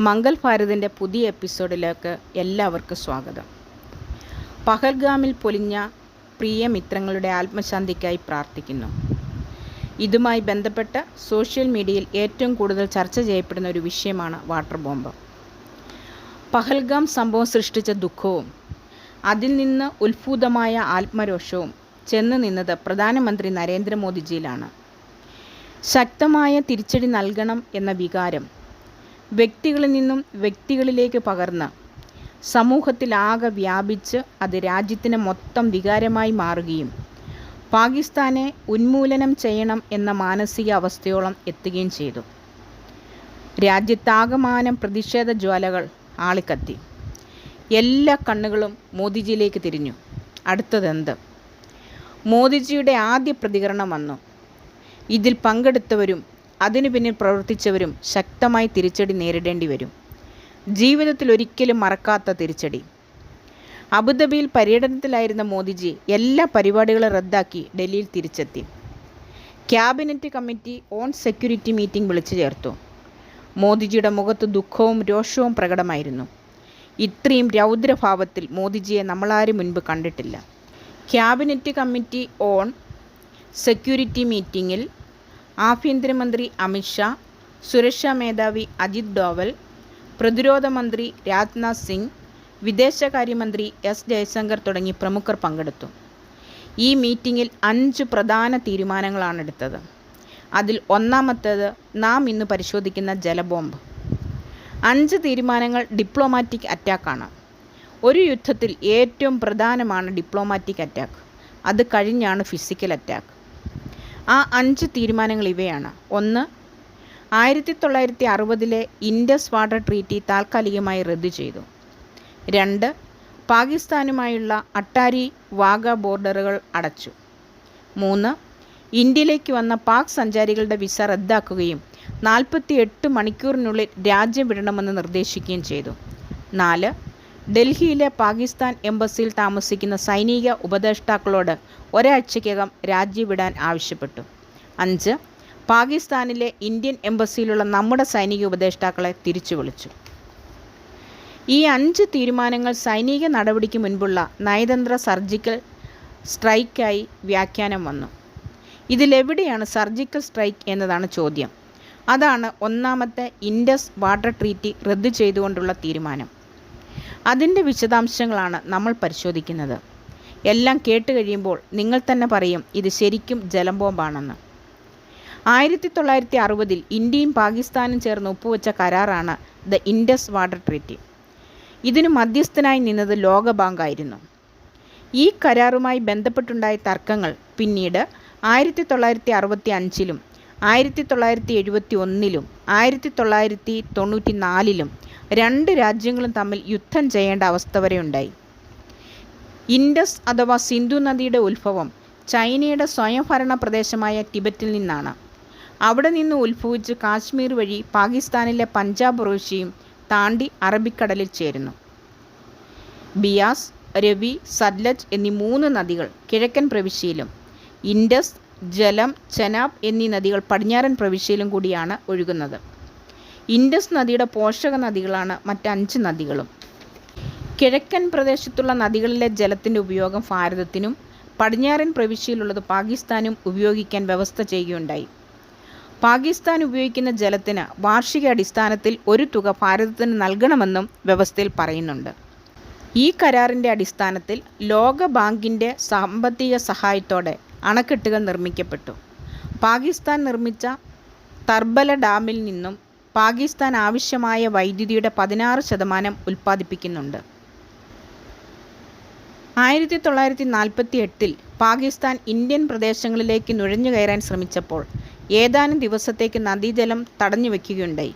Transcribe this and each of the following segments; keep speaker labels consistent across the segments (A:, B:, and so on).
A: മംഗൾ ഭാരതിന്റെ പുതിയ എപ്പിസോഡിലേക്ക് എല്ലാവർക്കും സ്വാഗതം. പഹൽഗാമിൽ പൊലിഞ്ഞ പ്രിയ മിത്രങ്ങളുടെ ആത്മശാന്തിക്കായി പ്രാർത്ഥിക്കുന്നു. ഇതുമായി ബന്ധപ്പെട്ട സോഷ്യൽ മീഡിയയിൽ ഏറ്റവും കൂടുതൽ ചർച്ച ചെയ്യപ്പെടുന്ന ഒരു വിഷയമാണ് വാട്ടർ ബോംബ്. പഹൽഗാം സംഭവം സൃഷ്ടിച്ച ദുഃഖവും അതിൽ നിന്ന് ഉത്ഭൂതമായ ആത്മരോഷവും ചെന്ന് നിന്നത് പ്രധാനമന്ത്രി നരേന്ദ്രമോദിജിയിലാണ്. ശക്തമായ തിരിച്ചടി നൽകണം എന്ന വികാരം വ്യക്തികളിൽ നിന്നും വ്യക്തികളിലേക്ക് പകർന്ന് സമൂഹത്തിലാകെ വ്യാപിച്ച് അത് രാജ്യത്തിന് മൊത്തം വികാരമായി മാറുകയും പാകിസ്ഥാനെ ഉന്മൂലനം ചെയ്യണം എന്ന മാനസിക അവസ്ഥയോളം എത്തുകയും ചെയ്തു. രാജ്യത്താകമാനം പ്രതിഷേധ ജ്വാലകൾ ആളിക്കത്തി. എല്ലാ കണ്ണുകളും മോദിജിയിലേക്ക് തിരിഞ്ഞു. അടുത്തതെന്ത്? മോദിജിയുടെ ആദ്യ പ്രതികരണം വന്നു. ഇതിൽ പങ്കെടുത്തവരും അതിനു പിന്നിൽ പ്രവർത്തിച്ചവരും ശക്തമായി തിരിച്ചടി നേരിടേണ്ടി വരും. ജീവിതത്തിൽ ഒരിക്കലും മറക്കാത്ത തിരിച്ചടി. അബുദാബിയിൽ പര്യടനത്തിലായിരുന്ന മോദിജി എല്ലാ പരിപാടികളും റദ്ദാക്കി ഡൽഹിയിൽ തിരിച്ചെത്തി. Cabinet committee on security meeting വിളിച്ചു ചേർത്തു. മോദിജിയുടെ മുഖത്ത് ദുഃഖവും രോഷവും പ്രകടമായിരുന്നു. ഇത്രയും രൗദ്രഭാവത്തിൽ മോദിജിയെ നമ്മളാരും മുൻപ് കണ്ടിട്ടില്ല. ക്യാബിനറ്റ് കമ്മിറ്റി ഓൺ സെക്യൂരിറ്റി മീറ്റിംഗിൽ ആഭ്യന്തരമന്ത്രി അമിത്ഷാ സുരക്ഷാ മേധാവി അജിത് ഡോവൽ പ്രതിരോധ മന്ത്രി രാജ്നാഥ് സിംഗ് വിദേശകാര്യമന്ത്രി എസ് ജയശങ്കർ തുടങ്ങി പ്രമുഖർ പങ്കെടുത്തു. ഈ മീറ്റിംഗിൽ അഞ്ച് പ്രധാന തീരുമാനങ്ങളാണ് എടുത്തത്. അതിൽ ഒന്നാമത്തേത് നാം ഇന്ന് പരിശോധിക്കുന്ന ജലബോംബ്. അഞ്ച് തീരുമാനങ്ങൾ ഡിപ്ലോമാറ്റിക് അറ്റാക്കാണ്. ഒരു യുദ്ധത്തിൽ ഏറ്റവും പ്രധാനമാണ് ഡിപ്ലോമാറ്റിക് അറ്റാക്ക്. അത് കഴിഞ്ഞാണ് ഫിസിക്കൽ അറ്റാക്ക്. ആ അഞ്ച് തീരുമാനങ്ങൾ ഇവയാണ്. ഒന്ന് ആയിരത്തി തൊള്ളായിരത്തി അറുപതിലെ ഇൻഡസ് വാട്ടർ ട്രീറ്റി താൽക്കാലികമായി റദ്ദു ചെയ്തു. രണ്ട് പാകിസ്ഥാനുമായുള്ള അട്ടാരി വാഗ ബോർഡറുകൾ അടച്ചു. മൂന്ന് ഇന്ത്യയിലേക്ക് വന്ന പാക് സഞ്ചാരികളുടെ വിസ റദ്ദാക്കുകയും നാൽപ്പത്തി എട്ട് മണിക്കൂറിനുള്ളിൽ രാജ്യം വിടണമെന്ന് നിർദ്ദേശിക്കുകയും ചെയ്തു. നാല് ഡൽഹിയിലെ പാകിസ്ഥാൻ എംബസിയിൽ താമസിക്കുന്ന സൈനിക ഉപദേഷ്ടാക്കളോട് ഒരാഴ്ചയ്ക്കകം രാജിവിടാൻ വിടാൻ ആവശ്യപ്പെട്ടു. അഞ്ച് പാകിസ്ഥാനിലെ ഇന്ത്യൻ എംബസിയിലുള്ള നമ്മുടെ സൈനിക ഉപദേഷ്ടാക്കളെ തിരിച്ചു വിളിച്ചു. ഈ അഞ്ച് തീരുമാനങ്ങൾ സൈനിക നടപടിക്ക് മുൻപുള്ള നയതന്ത്ര സർജിക്കൽ സ്ട്രൈക്കായി വ്യാഖ്യാനം വന്നു. ഇതിലെവിടെയാണ് സർജിക്കൽ സ്ട്രൈക്ക് എന്നതാണ് ചോദ്യം. അതാണ് ഒന്നാമത്തെ ഇൻഡസ് വാട്ടർ ട്രീറ്റി റദ്ദു ചെയ്തുകൊണ്ടുള്ള തീരുമാനം. അതിന്റെ വിശദാംശങ്ങളാണ് നമ്മൾ പരിശോധിക്കുന്നത്. എല്ലാം കേട്ട് കഴിയുമ്പോൾ നിങ്ങൾ തന്നെ പറയും ഇത് ശരിക്കും ജലം ബോംബാണെന്ന്. ആയിരത്തി തൊള്ളായിരത്തി അറുപതിൽ ഇന്ത്യയും പാകിസ്ഥാനും ചേർന്ന് ഒപ്പുവെച്ച കരാറാണ് ദ ഇൻഡസ് വാട്ടർ ട്രീറ്റി. ഇതിന് മധ്യസ്ഥനായി നിന്നത് ലോകബാങ്കായിരുന്നു. ഈ കരാറുമായി ബന്ധപ്പെട്ടുണ്ടായ തർക്കങ്ങൾ പിന്നീട് ആയിരത്തി തൊള്ളായിരത്തി അറുപത്തി അഞ്ചിലും ആയിരത്തി തൊള്ളായിരത്തി എഴുപത്തി ഒന്നിലും ആയിരത്തി തൊള്ളായിരത്തി തൊണ്ണൂറ്റി നാലിലും രണ്ട് രാജ്യങ്ങളും തമ്മിൽ യുദ്ധം ചെയ്യേണ്ട അവസ്ഥ വരെ ഉണ്ടായി. ഇൻഡസ് അഥവാ സിന്ധു നദിയുടെ ഉത്ഭവം ചൈനയുടെ സ്വയംഭരണ പ്രദേശമായ ടിബറ്റിൽ നിന്നാണ്. അവിടെ നിന്ന് ഉത്ഭവിച്ച് കാശ്മീർ വഴി പാകിസ്ഥാനിലെ പഞ്ചാബ് പ്രവിശ്യയും താണ്ടി അറബിക്കടലിൽ ചേരുന്നു. ബിയാസ് രവി സത്ലജ് എന്നീ മൂന്ന് നദികൾ കിഴക്കൻ പ്രവിശ്യയിലും ഇൻഡസ് ജലം ചെനാബ് എന്നീ നദികൾ പടിഞ്ഞാറൻ പ്രവിശ്യയിലും കൂടിയാണ് ഒഴുകുന്നത്. ഇൻഡസ് നദിയുടെ പോഷക നദികളാണ് മറ്റഞ്ച് നദികളും. കിഴക്കൻ പ്രദേശത്തുള്ള നദികളിലെ ജലത്തിന്റെ ഉപയോഗം ഭാരതത്തിനും പടിഞ്ഞാറൻ പ്രവിശ്യയിലുള്ളത് പാകിസ്ഥാനും ഉപയോഗിക്കാൻ വ്യവസ്ഥ ചെയ്യുകയുണ്ടായി. പാകിസ്ഥാൻ ഉപയോഗിക്കുന്ന ജലത്തിന് വാർഷിക അടിസ്ഥാനത്തിൽ ഒരു തുക ഭാരതത്തിന് നൽകണമെന്നും വ്യവസ്ഥയിൽ പറയുന്നുണ്ട്. ഈ കരാറിന്റെ അടിസ്ഥാനത്തിൽ ലോക ബാങ്കിന്റെ സാമ്പത്തിക സഹായത്തോടെ അണക്കെട്ടുകൾ നിർമ്മിക്കപ്പെട്ടു. പാകിസ്ഥാൻ നിർമ്മിച്ച തർബല ഡാമിൽ നിന്നും പാകിസ്ഥാൻ ആവശ്യമായ വൈദ്യുതിയുടെ പതിനാറ് ശതമാനം ഉൽപ്പാദിപ്പിക്കുന്നുണ്ട്. ആയിരത്തി തൊള്ളായിരത്തി നാൽപ്പത്തി എട്ടിൽ പാകിസ്ഥാൻ ഇന്ത്യൻ പ്രദേശങ്ങളിലേക്ക് നുഴഞ്ഞു കയറാൻ ശ്രമിച്ചപ്പോൾ ഏതാനും ദിവസത്തേക്ക് നദീജലം തടഞ്ഞു വയ്ക്കുകയുണ്ടായി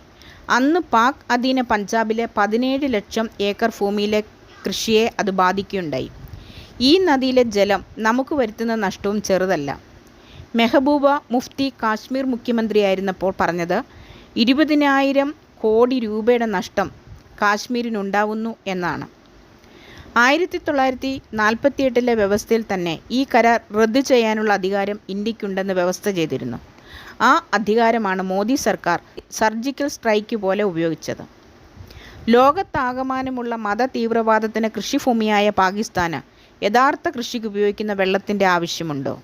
A: അന്ന് പാക് അധീന പഞ്ചാബിലെ പതിനേഴ് ലക്ഷം ഏക്കർ ഭൂമിയിലെ കൃഷിയെ അത് ബാധിക്കുകയുണ്ടായി. ഈ നദിയിലെ ജലം നമുക്ക് വരുത്തുന്ന നഷ്ടവും ചെറുതല്ല. മെഹബൂബ മുഫ്തി കാശ്മീർ മുഖ്യമന്ത്രിയായിരുന്നപ്പോൾ പറഞ്ഞത് ഇരുപതിനായിരം കോടി രൂപയുടെ നഷ്ടം കാശ്മീരിനുണ്ടാവുന്നു എന്നാണ്. ആയിരത്തി തൊള്ളായിരത്തി നാൽപ്പത്തി എട്ടിലെ വ്യവസ്ഥയിൽ തന്നെ ഈ കരാർ റദ്ദു ചെയ്യാനുള്ള അധികാരം ഇന്ത്യക്കുണ്ടെന്ന് വ്യവസ്ഥ ചെയ്തിരുന്നു. ആ അധികാരമാണ് മോദി സർക്കാർ സർജിക്കൽ സ്ട്രൈക്ക് പോലെ ഉപയോഗിച്ചത്. ലോകത്താകമാനമുള്ള മത തീവ്രവാദത്തിന് കൃഷിഭൂമിയായ പാകിസ്ഥാന് യഥാർത്ഥ കൃഷിക്ക് ഉപയോഗിക്കുന്ന വെള്ളത്തിന്റെ ആവശ്യമുണ്ടോ?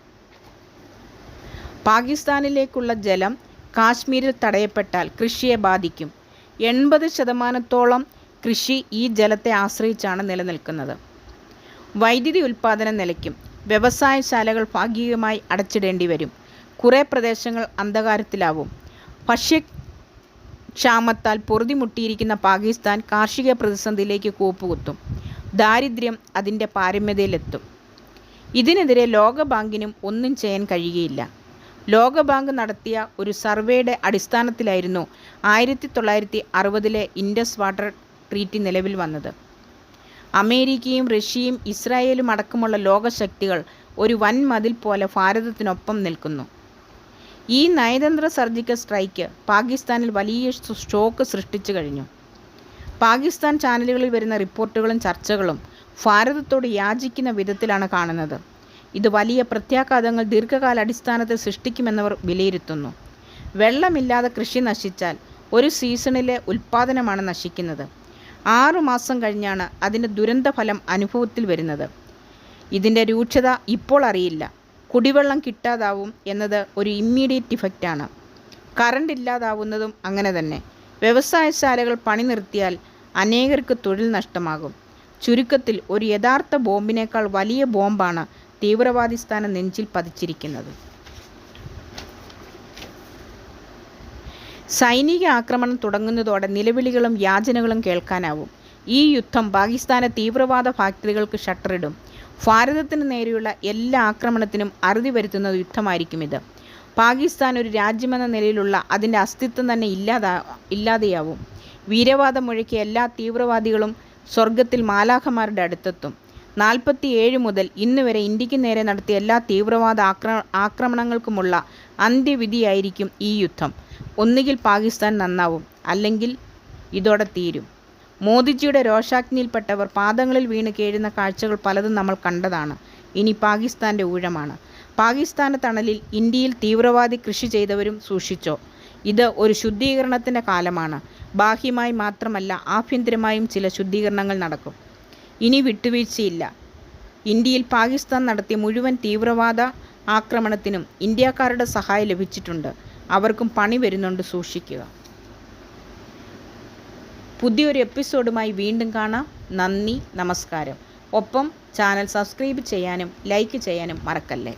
A: പാകിസ്ഥാനിലേക്കുള്ള ജലം കാശ്മീരിൽ തടയപ്പെട്ടാൽ കൃഷിയെ ബാധിക്കും. എൺപത് ശതമാനത്തോളം കൃഷി ഈ ജലത്തെ ആശ്രയിച്ചാണ് നിലനിൽക്കുന്നത്. വൈദ്യുതി ഉൽപ്പാദനം നിലയ്ക്കും വ്യവസായശാലകൾ ഭാഗികമായി അടച്ചിടേണ്ടി വരും. കുറേ പ്രദേശങ്ങൾ അന്ധകാരത്തിലാവും. ഭക്ഷ്യക്ഷാമത്താൽ പൊറുതിമുട്ടിയിരിക്കുന്ന പാകിസ്ഥാൻ കാർഷിക പ്രതിസന്ധിയിലേക്ക് കൂപ്പുകുത്തും. ദാരിദ്ര്യം അതിന്റെ പാരമ്യതയിലെത്തും. ഇതിനെതിരെ ലോകബാങ്കിനും ഒന്നും ചെയ്യാൻ കഴിയുകയില്ല. ലോകബാങ്ക് നടത്തിയ ഒരു സർവേയുടെ അടിസ്ഥാനത്തിലായിരുന്നു ആയിരത്തി തൊള്ളായിരത്തി അറുപതിലെ ഇൻഡസ് വാട്ടർ ട്രീറ്റി നിലവിൽ വന്നത്. അമേരിക്കയും റഷ്യയും ഇസ്രായേലും അടക്കമുള്ള ലോകശക്തികൾ ഒരു വൻ മതിൽ പോലെ ഭാരതത്തിനൊപ്പം നിൽക്കുന്നു. ഈ നയതന്ത്ര സർജിക്കൽ സ്ട്രൈക്ക് പാകിസ്ഥാനിൽ വലിയ ഷോക്ക് സൃഷ്ടിച്ചു കഴിഞ്ഞു. പാകിസ്ഥാൻ ചാനലുകളിൽ വരുന്ന റിപ്പോർട്ടുകളും ചർച്ചകളും ഭാരതത്തോട് യാചിക്കുന്ന വിധത്തിലാണ് കാണുന്നത്. ഇത് വലിയ പ്രത്യാഘാതങ്ങൾ ദീർഘകാല അടിസ്ഥാനത്തിൽ സൃഷ്ടിക്കുമെന്നവർ വിലയിരുത്തുന്നു. വെള്ളമില്ലാതെ കൃഷി നശിച്ചാൽ ഒരു സീസണിലെ ഉൽപ്പാദനമാണ് നശിക്കുന്നത്. ആറു മാസം കഴിഞ്ഞാണ് അതിന്റെ ദുരന്തഫലം അനുഭവത്തിൽ വരുന്നത്. ഇതിന്റെ രൂക്ഷത ഇപ്പോൾ അറിയില്ല. കുടിവെള്ളം കിട്ടാതാവും എന്നത് ഒരു ഇമ്മീഡിയറ്റ് ഇഫക്റ്റാണ് കറണ്ട് ഇല്ലാതാവുന്നതും അങ്ങനെ തന്നെ. വ്യവസായശാലകൾ പണി നിർത്തിയാൽ അനേകർക്ക് തൊഴിൽ നഷ്ടമാകും. ചുരുക്കത്തിൽ ഒരു യഥാർത്ഥ ബോംബിനേക്കാൾ വലിയ ബോംബാണ് തീവ്രവാദി സ്ഥാനം നെഞ്ചിൽ പതിച്ചിരിക്കുന്നത്. സൈനിക ആക്രമണം തുടങ്ങുന്നതോടെ നിലവിളികളും യാചനകളും കേൾക്കാനാവും. ഈ യുദ്ധം പാകിസ്ഥാനെ തീവ്രവാദ ഫാക്ടറികൾക്ക് ഷട്ടറിടും. ഭാരതത്തിന് നേരെയുള്ള എല്ലാ ആക്രമണത്തിനും അറുതി വരുത്തുന്ന യുദ്ധമായിരിക്കും ഇത്. പാകിസ്ഥാൻ ഒരു രാജ്യമെന്ന നിലയിലുള്ള അതിന്റെ അസ്തിത്വം തന്നെ ഇല്ലാതാ ഇല്ലാതെയാവും. വീരവാദം മുഴക്കിയ എല്ലാ തീവ്രവാദികളും സ്വർഗത്തിൽ മാലാഖമാരുടെ അടുത്തെത്തും. നാൽപ്പത്തി ഏഴ് മുതൽ ഇന്ന് വരെ ഇന്ത്യയ്ക്ക് നേരെ നടത്തിയ എല്ലാ തീവ്രവാദ ആക്ര ആക്രമണങ്ങൾക്കുമുള്ള അന്ത്യവിധിയായിരിക്കും ഈ യുദ്ധം. ഒന്നുകിൽ പാകിസ്ഥാൻ നന്നാവും അല്ലെങ്കിൽ ഇതോടെ തീരും. മോദിജിയുടെ രോഷാഗ്നിയിൽപ്പെട്ടവർ പാദങ്ങളിൽ വീണ് കേഴുന്ന കാഴ്ചകൾ പലതും നമ്മൾ കണ്ടതാണ്. ഇനി പാകിസ്ഥാന്റെ ഊഴമാണ്. പാകിസ്ഥാന്റെ തണലിൽ ഇന്ത്യയിൽ തീവ്രവാദി കൃഷി ചെയ്തവരും സൂക്ഷിച്ചോ? ഇത് ഒരു ശുദ്ധീകരണത്തിന്റെ കാലമാണ്. ബാഹ്യമായി മാത്രമല്ല ആഭ്യന്തരമായും ചില ശുദ്ധീകരണങ്ങൾ നടക്കും. ഇനി വിട്ടുവീഴ്ചയില്ല. ഇന്ത്യയിൽ പാകിസ്ഥാൻ നടത്തിയ മുഴുവൻ തീവ്രവാദ ആക്രമണത്തിനും ഇന്ത്യക്കാരുടെ സഹായം ലഭിച്ചിട്ടുണ്ട്. അവർക്കും പണി വരുന്നുണ്ട് സൂക്ഷിക്കുക. പുതിയൊരു എപ്പിസോഡുമായി വീണ്ടും കാണാം. നന്ദി നമസ്കാരം. ഒപ്പം ചാനൽ സബ്സ്ക്രൈബ് ചെയ്യാനും ലൈക്ക് ചെയ്യാനും മറക്കല്ലേ?